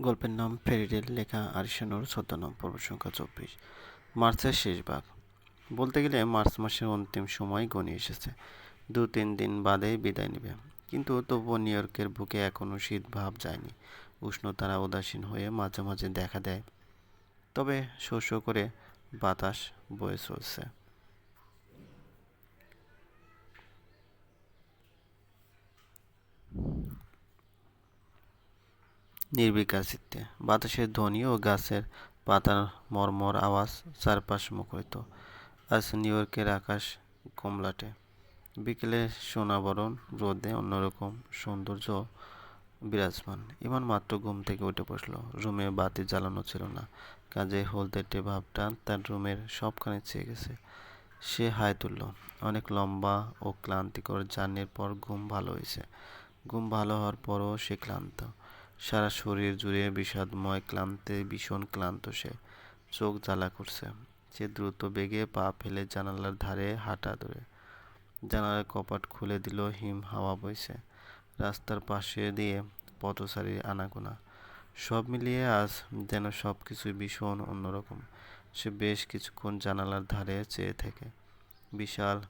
গল্পের নাম ফেরিডেল লেখা আরিশানুর ছদ্মনাম পর্ব সংখ্যা চব্বিশ। মার্চের শেষ ভাগ। বলতে গেলে মার্চ মাসের অন্তিম সময় গনিয়ে এসেছে। দু তিন দিন বাদে বিদায় নেবে। কিন্তু তবুও নিউ ইয়র্কের বুকে এখনও শীত ভাব যায়নি। উষ্ণতারা উদাসীন হয়ে মাঝে মাঝে দেখা দেয়। তবে শস্য করে বাতাস বয়ে চলছে। নির্বিকার চিত্তে বাতাসের ধ্বনি ও গাছের পাতার মরমর আওয়াজ চারপাশ মুখরিত। আজ নিউ ইয়র্কের আকাশ কমলাটে। বিকেলে সোনাবরণ, রোদে অন্যরকম সৌন্দর্য বিরাজমান। ইমান মাত্র ঘুম থেকে উঠে বসল। রুমে বাতি জ্বালানো ছিল না। কাজে হলদেটে ভাবটা তার রুমের সবখানে চেয়ে গেছে। সে হাই তুলল। অনেক লম্বা ও ক্লান্তিকর জার্নির পর ঘুম ভালো হয়েছে। ঘুম ভালো হওয়ার পরও সে ক্লান্ত। সারা শরীর জুড়ে বিষাদময় ক্লান্তে ভীষণ ক্লান্ত সে। চোখ জ্বালা করছে। সে দ্রুত বেগে পা ফেলে জানালার ধারে হাঁটা ধরে। জানালার কপাট খুলে দিল হিম হাওয়া বইছে। রাস্তার পাশে দিয়ে পথচারীর আনাগোনা। সব মিলিয়ে আজ যেন সব কিছুই ভীষণ অন্যরকম। সে বেশ কিছুক্ষণ জানালার ধারে চেয়ে থেকে। বিশাল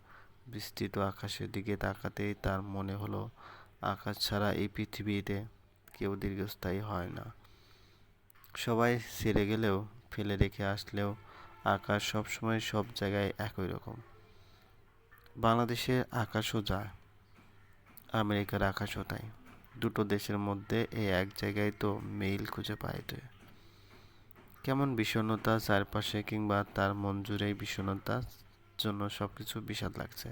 বিস্তৃত আকাশের দিকে তাকাতেই তার মনে হলো, আকাশ ছাড়া এই পৃথিবীতে কেউ দীর্ঘস্থায়ী হয় না। সবাই ছেড়ে গেলেও, ফেলে রেখে আসলেও আকাশ সবসময় সব জায়গায় একই রকম। বাংলাদেশের আকাশও যায়, আমেরিকার আকাশও তাই। দুটো দেশের মধ্যে এই এক জায়গায় তো মেইল খুঁজে পায় তো কেমন বিষণ্ণতা চারপাশে কিংবা তার মঞ্জুরেই বিষণ্ণতার জন্য সব কিছু বিষাদ লাগছে।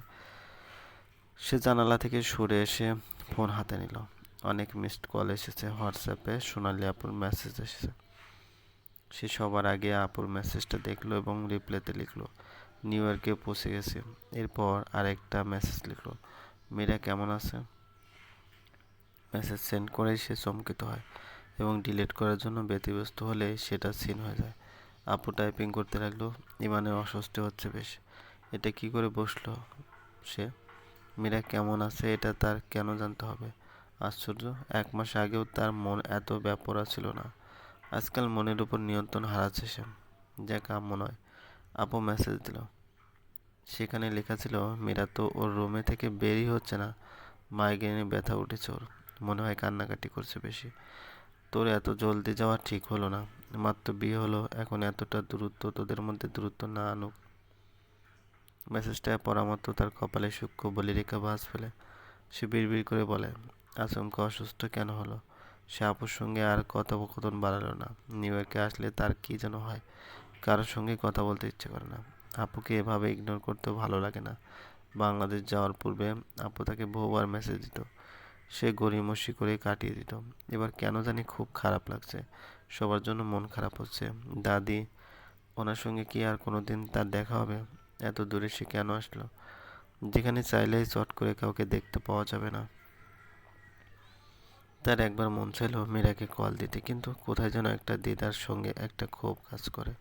সে জানালা থেকে সরে এসে ফোন হাতে নিল। অনেক মিসড কল এসেছে হোয়াটসঅ্যাপে সোনালি আপুর মেসেজ এসেছে। সে সবার আগে আপুর মেসেজটা দেখল এবং রিপ্লাইতে লিখলো নিউ ইয়র্কে পৌঁছে গেছে। এরপর আরেকটা মেসেজ লিখলো মেয়েরা কেমন আছে? মেসেজ সেন্ড করেই সে চমকিত হয় এবং ডিলিট করার জন্য ব্যতিব্যস্ত হলে সেটা সিন হয়ে যায়। আপু টাইপিং করতে লাগল, ইমানের অস্বস্তি হচ্ছে বেশ। এটা কি করে বসল সে? মীরা কেমন আছে? এটা তার কেন জানতে হবে? আশ্চর্য, এক মাস আগেও তার মন এত ব্যাপরা ছিল না। আজকাল মনের উপর নিয়ন্ত্রণ হারাচ্ছে সে। যা কাম্য নয়, আপু মেসেজ দিল। সেখানে লেখা ছিল, মীরা তো ওর রুমে থেকে বেরই হচ্ছে না। মাইগ্রেনে ব্যথা উঠেছে ওর। মনে হয় কান্নাকাটি করছে বেশি। তোর এত জলদি যাওয়া ঠিক হলো না। মাত্র বিয়ে হলো, এখন এতটা দূরত্ব তোদের মধ্যে দূরত্ব না আনুক। মেসেজটা মাত্র তার কপালে সূক্ষ্ম বলি রেখা ভাস ফেলে। সে বিড়বিড় করে বলে আচমকা অসুস্থ কেন হলো? সে আপুর সঙ্গে আর কথোপকথন বাড়ালো না। নিউ ইয়র্কে আসলে তার কি যেন হয়, কারোর সঙ্গে কথা বলতে ইচ্ছে করে না। আপুকে এভাবে ইগনোর করতেও ভালো লাগে না। বাংলাদেশ যাওয়ার পূর্বে আপু তাকে বহুবার মেসেজ দিত। সে গড়িমসি করে কাটিয়ে দিত। এবার কেন জানি খুব খারাপ লাগছে। সবার জন্য মন খারাপ হচ্ছে। দাদি, ওনার সঙ্গে কি আর কোনো দিন তার দেখা হবে? এত দূরে সে কেন আসলো? যেখানে চাইলেই চট করে কাউকে দেখতে পাওয়া যাবে না। তার একবার মন চাইল মীরাকে কল দিতে, কিন্তু কোথায় যেন একটা দিদার সঙ্গে একটা ক্ষোভ কাজ করে।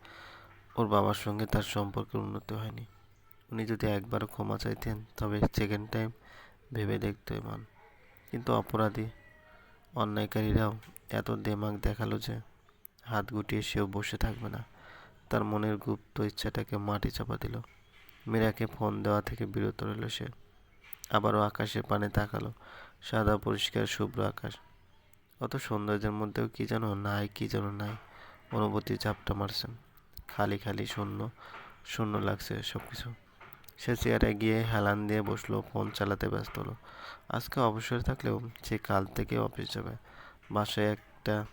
ওর বাবার সঙ্গে তার সম্পর্কের উন্নতি হয়নি। উনি যদি একবারও ক্ষমা চাইতেন, তবে সেকেন্ড টাইম ভেবে দেখতে মান। কিন্তু অপরাধী অন্যায়কারীরাও এত দেমাগ দেখাল যে হাত গুটিয়ে সেও বসে থাকবে না। তার মনের গুপ্ত ইচ্ছাটাকে মাটি চাপা দিল। মীরাকে ফোন দেওয়া থেকে বিরত রইল সে। আবারও আকাশের পানে তাকালো। সাদা পরিষ্কার শুভ্র আকাশ। অত সৌন্দর্যের মধ্যেও কি যেন নাই, কি যেন নাই। অনুভূতি চাপটা মারছে। খালি খালি শূন্য শূন্য লাগছে সব কিছু সে চেয়ারে গিয়ে হেলান দিয়ে বসল, ফোন চালাতে ব্যস্ত হলো। আজকে অবসর থাকলেও সে কাল থেকে অফিস যাবে। বাসায় একটা,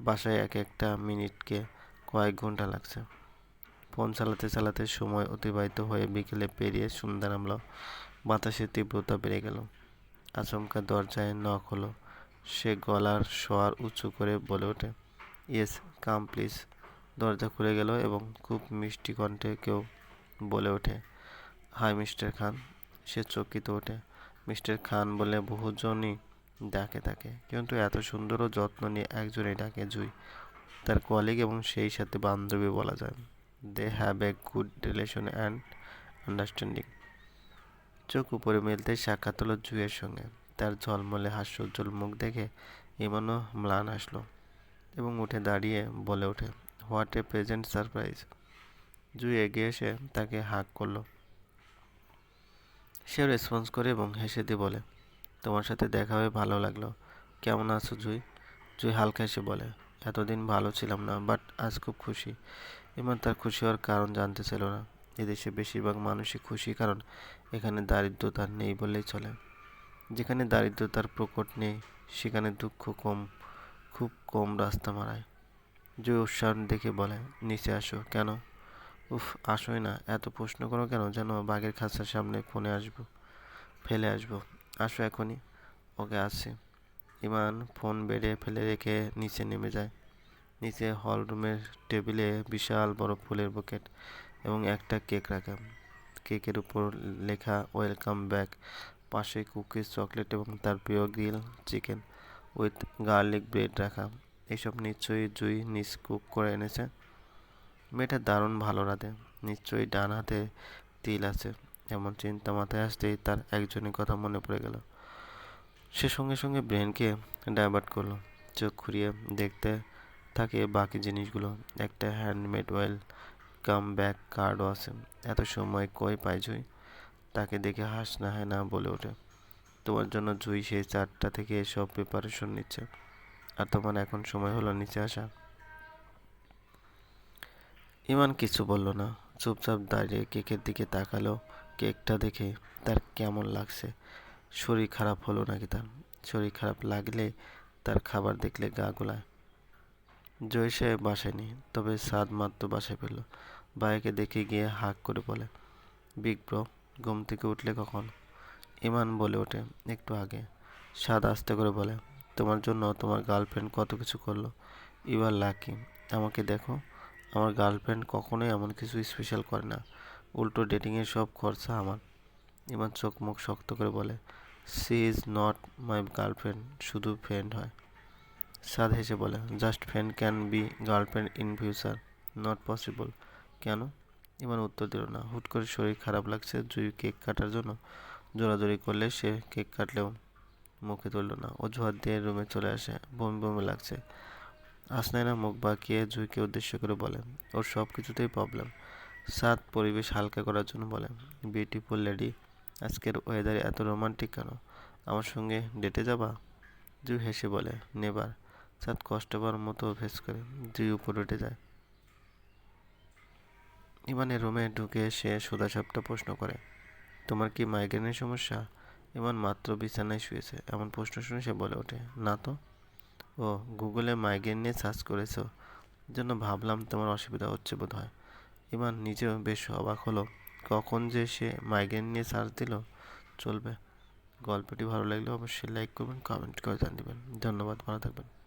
বাসায় এক একটা মিনিটকে কয়েক ঘণ্টা লাগছে। ফোন চালাতে চালাতে সময় অতিবাহিত হয়ে বিকেলে পেরিয়ে সন্ধ্যা নামলো। বাতাসের তীব্রতা বেড়ে গেল। আচমকা দরজায় নখ হলো। সে গলার স্বর উঁচু করে বলে ওঠে, ইয়েস, কাম প্লিজ। দরজা খুলে গেল এবং খুব মিষ্টি কণ্ঠে কেউ বলে ওঠে, হাই মিস্টার খান। সে চকিত ওঠে, মিস্টার খান বলে বহুজনই ডাকে তাকে, কিন্তু এত সুন্দর ও যত্ন নিয়ে একজনই ডাকে জুই। তার কলিগ এবং সেই সাথে বান্ধবী বলা যায়। They have a good relation and understanding চোখ উপরে মেলতে সাক্ষাৎ হলো জুয়ের সঙ্গে। তার ঝলমলে হাস্যোজ্জ্বল মুখ দেখে ইমানও ম্লান আসলো এবং উঠে দাঁড়িয়ে বলে ওঠে, what a present surprise. Jui এগিয়ে এসে তাকে হাক করল। সেও রেসপন্স করে এবং হেসে দিয়ে বলে, তোমার সাথে দেখা হয়ে ভালো লাগল। কেমন আছো জুই? জুই হালকা হেসে বলে, এতদিন ভালো ছিলাম না, বাট আজ খুব খুশি। ইমান তার খুশি হওয়ার কারণ জানতে ছিল না। এদেশে বেশিরভাগ মানুষই খুশি কারণ এখানে দারিদ্রতা নেই বললেই চলে। যেখানে দারিদ্রতার প্রকট নেই, সেখানে দুঃখ কম, খুব কম রাস্তা মারায়। জয় উৎসাহ দেখে বলে, নিচে আসো, কেন? উফ, আসোই না, এত প্রশ্ন করো কেন? যেন বাঘের খাঁচার সামনে ফোনে আসব, ফেলে আসব। আসো এখনই, ওকে আসছি। ইমান ফোন বেড়ে ফেলে রেখে নিচে নেমে যায়। নিচে হল রুমের টেবিলে বিশাল বড় ফুলের বুকেট এবং একটা কেক রাখা। কেকের উপর লেখা, ওয়েলকাম ব্যাক পাশে কুকিজ, চকলেট এবং তার প্রিয় grill chicken with garlic bread রাখা। এসব নিশ্চয়ই জুই নিজ কুক করে এনেছে। মেয়েটা দারুণ ভালো রাধে। নিশ্চয়ই ডান হাতে তিল আছে। এমন চিন্তা মাথায় আসতেই তার একজনের কথা মনে পড়ে গেল। সে সঙ্গে সঙ্গে ব্রেনকে ডাইভার্ট করল। চোখ ঘুরিয়ে দেখতে থাকে বাকি জিনিসগুলো। একটা হ্যান্ডমেড ওয়েল কাম ব্যাক কার্ডও আছে। এত সময় কই পাই জুই? তাকে দেখে হাস না হয় না বলে ওঠে। তোমার জন্য জুই সেই চারটা থেকে সব প্রিপারেশন নিচ্ছে। আর তোমার এখন সময় হলো নিচে আসা। ইমান কিছু বলল না। চুপচাপ দাঁড়িয়ে কেকের দিকে তাকালো। কেকটা দেখে তার কেমন লাগছে। শরীর খারাপ হলো নাকি তার? শরীর খারাপ লাগলে তার খাবার দেখলে গা গোলায়। জয় সাহেব বাসায় নেই, তবে সাদ মাত্র বাসায় পেল ভাইকে দেখে গিয়ে হাক করে বলে, বিগ ব্রো ঘুম থেকে উঠলে কখন? ইমান বলে ওঠে একটু আগে। সাদ আস্তে করে বলে, তোমার জন্য তোমার গার্লফ্রেন্ড কত কিছু করল। ইউর লাকি আমাকে দেখো, আমার গার্লফ্রেন্ড কখনোই এমন কিছু স্পেশাল করে না। উল্টো ডেটিংয়ের সব খরচা আমার। ইমান চোখ মুখ শক্ত করে বলে she is not my girlfriend শুধু ফ্রেন্ড হয়। সাদ হেসে বলে just friend can be girlfriend in future not possible কেন? ইমান উত্তর দিল না। হুট করে শরীর খারাপ লাগছে, জুই কেক কাটার জন্য। জোরাজোরি করলে সে কেক কাটলেও মুখে তুলল না। অজুহাত দিয়ে রুমে চলে আসে। বমি বমি লাগছে। আসনাইনা মুখ বাঁকিয়ে জুইকে উদ্দেশ্য করে বলে, ওর সব কিছুতেই প্রবলেম সাত পরিবেশ হালকা করার জন্য বলে বিউটিফুল লেডি আজকের ওয়েদারে এত রোমান্টিক কেন? আমার সঙ্গে ডেটে যাবা? জুই হেসে বলে, নেবার। সাত কষ্ট পাওয়ার মতো ভেস করে, জুই উপর উঠে যায়। ইমানের রুমে ঢুকে সে সোদাসাপটা প্রশ্ন করে, তোমার কি মাইগ্রেনের সমস্যা? ইমান মাত্র বিছানায় শুয়েছে। এমন প্রশ্ন শুনে সে বলে ওঠে, না তো। ও, গুগলে মাইগ্রেন নিয়ে সার্চ করেছ? জন্য ভাবলাম তোমার অসুবিধা হচ্ছে বোধ হয় ইমান নিজেও বেশ অবাক হলো, কখন যে সে মাইগ্রেন নিয়ে সার্চ দিল? চলবে। গল্পটি ভালো লাগলে অবশ্যই লাইক করবেন, কমেন্ট করে জানিয়ে দেবেন। ধন্যবাদ, ভালো থাকবেন।